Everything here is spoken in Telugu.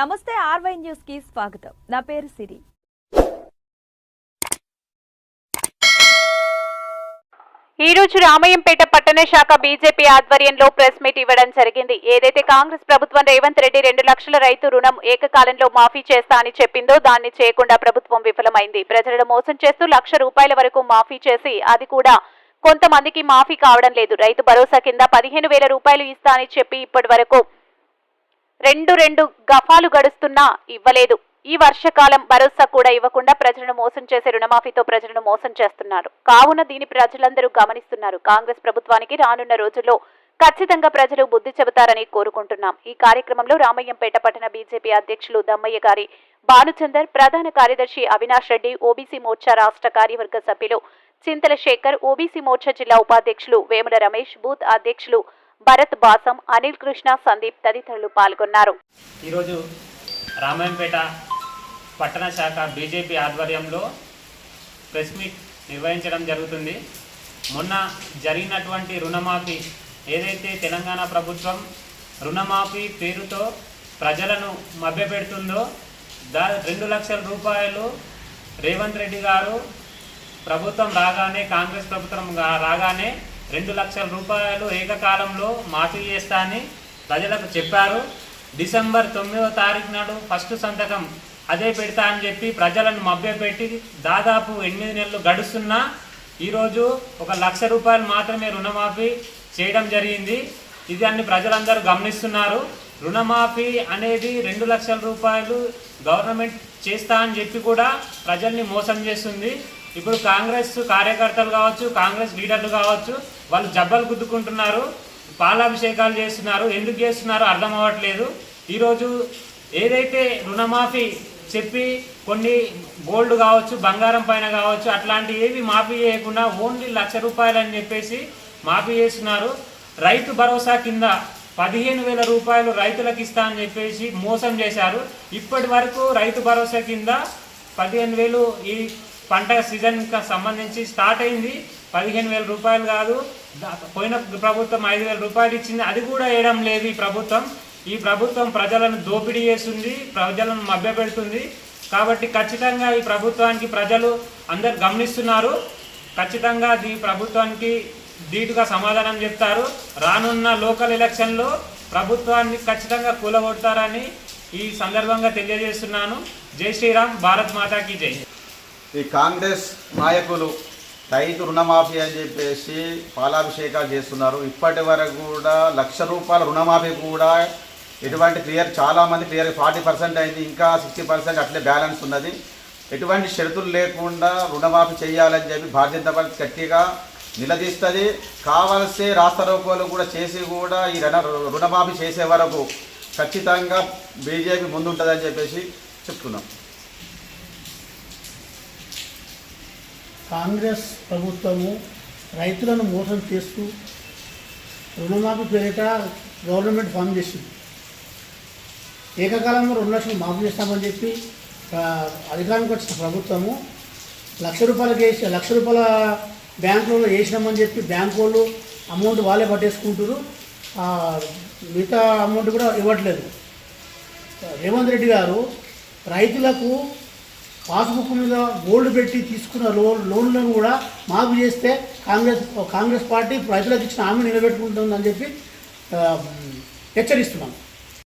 నమస్తే ఆర్వై న్యూస్కి స్వాగతం. నా పేరు సిరి. ఈ రోజు రామయ్యంపేట పట్టణ శాఖ బీజేపీ ఆధ్వర్యంలో ప్రెస్ మీట్ ఇవ్వడం జరిగింది. ఏదైతే కాంగ్రెస్ ప్రభుత్వం రేవంత్ రెడ్డి రెండు లక్షల రైతు రుణం ఏకకాలంలో మాఫీ చేస్తా అని చెప్పిందో దాన్ని చేయకుండా ప్రభుత్వం విఫలమైంది. ప్రజలను మోసం చేస్తూ లక్ష రూపాయల వరకు మాఫీ చేసి అది కూడా కొంతమందికి మాఫీ కావడం లేదు. రైతు భరోసా కింద పదిహేను వేల రూపాయలు ఇస్తా అని చెప్పి ఇప్పటి వరకు రెండు రెండు గఫాలు గడుస్తున్నా ఇవ్వలేదు. ఈ వర్షకాలం భరోసా కూడా ఇవ్వకుండా ప్రజలను మోసం చేసే రుణమాఫీతో ప్రజలను మోసం చేస్తున్నారు. కావున దీని ప్రజలందరూ గమనిస్తున్నారు. కాంగ్రెస్ ప్రభుత్వానికి రానున్న రోజుల్లో ఖచ్చితంగా ప్రజలు బుద్ధి చెబుతారని కోరుకుంటున్నాం. ఈ కార్యక్రమంలో రామయ్యంపేట పట్టణ బీజేపీ అధ్యక్షులు దమ్మయ్య గారి భానుచందర్ ప్రధాన కార్యదర్శి అవినాష్ రెడ్డి ఓబీసీ మోర్చా రాష్ట్ర కార్యవర్గ సభ్యులు చింతల శేఖర్ ఓబీసీ మోర్చా జిల్లా ఉపాధ్యక్షులు వేముల రమేష్ బూత్ అధ్యక్షులు భరత్ బాసం అనిల్ కృష్ణ సందీప్ తదితరులు పాల్గొన్నారు. ఈరోజు రామాయంపేట పట్టణ శాఖ బీజేపీ ఆధ్వర్యంలో ప్రెస్ మీట్ నిర్వహించడం జరుగుతుంది. మొన్న జరిగినటువంటి రుణమాఫీ ఏదైతే తెలంగాణ ప్రభుత్వం రుణమాఫీ పేరుతో ప్రజలను మభ్యపెడుతుందో దా రెండు లక్షల రూపాయలు రేవంత్ రెడ్డి గారు ప్రభుత్వం రాగానే కాంగ్రెస్ ప్రభుత్వం రాగానే రెండు లక్షల రూపాయలు ఏకకాలంలో మాఫీ చేస్తా అని ప్రజలకు చెప్పారు. డిసెంబర్ తొమ్మిదవ తారీఖు నాడు ఫస్ట్ సంతకం అదే పెడతా అని చెప్పి ప్రజలను మభ్యపెట్టి దాదాపు ఎనిమిది నెలలు గడుస్తున్నా ఈరోజు ఒక లక్ష రూపాయలు మాత్రమే రుణమాఫీ చేయడం జరిగింది. ఇది అన్ని ప్రజలందరూ గమనిస్తున్నారు. రుణమాఫీ అనేది రెండు లక్షల రూపాయలు గవర్నమెంట్ చేస్తా అని చెప్పి కూడా ప్రజల్ని మోసం చేస్తుంది. ఇప్పుడు కాంగ్రెస్ కార్యకర్తలు కావచ్చు కాంగ్రెస్ లీడర్లు కావచ్చు వాళ్ళు జబ్బలు గుద్దుకుంటున్నారు పాలాభిషేకాలు చేస్తున్నారు ఎందుకు చేస్తున్నారో అర్థం అవ్వట్లేదు. ఈరోజు ఏదైతే రుణమాఫీ చెప్పి కొన్ని గోల్డ్ కావచ్చు బంగారం పైన కావచ్చు అట్లాంటి ఏవి మాఫీ చేయకుండా ఓన్లీ లక్ష రూపాయలు అని చెప్పేసి మాఫీ చేస్తున్నారు. రైతు భరోసా కింద పదిహేను వేల రూపాయలు రైతులకు ఇస్తా అని చెప్పేసి మోసం చేశారు. ఇప్పటి వరకు రైతు భరోసా కింద పదిహేను వేలు ఈ పంట సీజన్కి సంబంధించి స్టార్ట్ అయింది. పదిహేను వేల రూపాయలు కాదు. పోయిన ప్రభుత్వం ఐదు వేల రూపాయలు ఇచ్చింది. అది కూడా వేయడం లేదు ఈ ప్రభుత్వం. ఈ ప్రభుత్వం ప్రజలను దోపిడీ చేస్తుంది ప్రజలను మభ్యపెడుతుంది. కాబట్టి ఖచ్చితంగా ఈ ప్రభుత్వానికి ప్రజలు అందరు గమనిస్తున్నారు. ఖచ్చితంగా ఈ ప్రభుత్వానికి ధీటుగా సమాధానం చెప్తారు. రానున్న లోకల్ ఎలక్షన్లో ప్రభుత్వాన్ని ఖచ్చితంగా కూలగొడతారని ఈ సందర్భంగా తెలియజేస్తున్నాను. జై శ్రీరామ్. భారత్ మాతాకి జై. ఈ కాంగ్రెస్ నాయకులు రైతు రుణమాఫీ అని చెప్పేసి పాలాభిషేకాలు చేస్తున్నారు. ఇప్పటి వరకు కూడా లక్ష రూపాయల రుణమాఫీ కూడా ఎటువంటి క్లియర్ చాలామంది క్లియర్ ఫార్టీ పర్సెంట్ అయింది. ఇంకా సిక్స్టీ పర్సెంట్ అట్లే బ్యాలెన్స్ ఉన్నది. ఎటువంటి షరతులు లేకుండా రుణమాఫీ చేయాలని చెప్పి భారతీయ జనతా పార్టీ గట్టిగా నిలదీస్తుంది. కావలసే రాస్తారోకోలు కూడా చేసి కూడా ఈ రుణ రుణమాఫీ చేసే వరకు ఖచ్చితంగా బీజేపీ ముందుంటుందని చెప్పేసి చెప్తున్నాం. కాంగ్రెస్ ప్రభుత్వము రైతులను మోసం చేస్తూ రుణమాఫీ పేరిట గవర్నమెంట్ ఫామ్ చేసింది. ఏకకాలంలో రెండు లక్షలు మాఫీ చేస్తామని చెప్పి అధికారానికి వచ్చిన ప్రభుత్వము లక్ష రూపాయలకి వేసి లక్ష రూపాయల బ్యాంకులో వేసినామని చెప్పి బ్యాంకు వాళ్ళు అమౌంట్ వాళ్ళే పట్టేసుకుంటారు మిగతా అమౌంట్ కూడా ఇవ్వట్లేదు. రేవంత్ రెడ్డి గారు రైతులకు పాస్బుక్ మీద గోల్డ్ పెట్టి తీసుకున్న లోన్ లోన్లను కూడా మాఫీ చేస్తే కాంగ్రెస్ కాంగ్రెస్ పార్టీ రైతులకు ఇచ్చిన హామీ నిలబెట్టుకుంటుందని చెప్పి హెచ్చరిస్తున్నాం.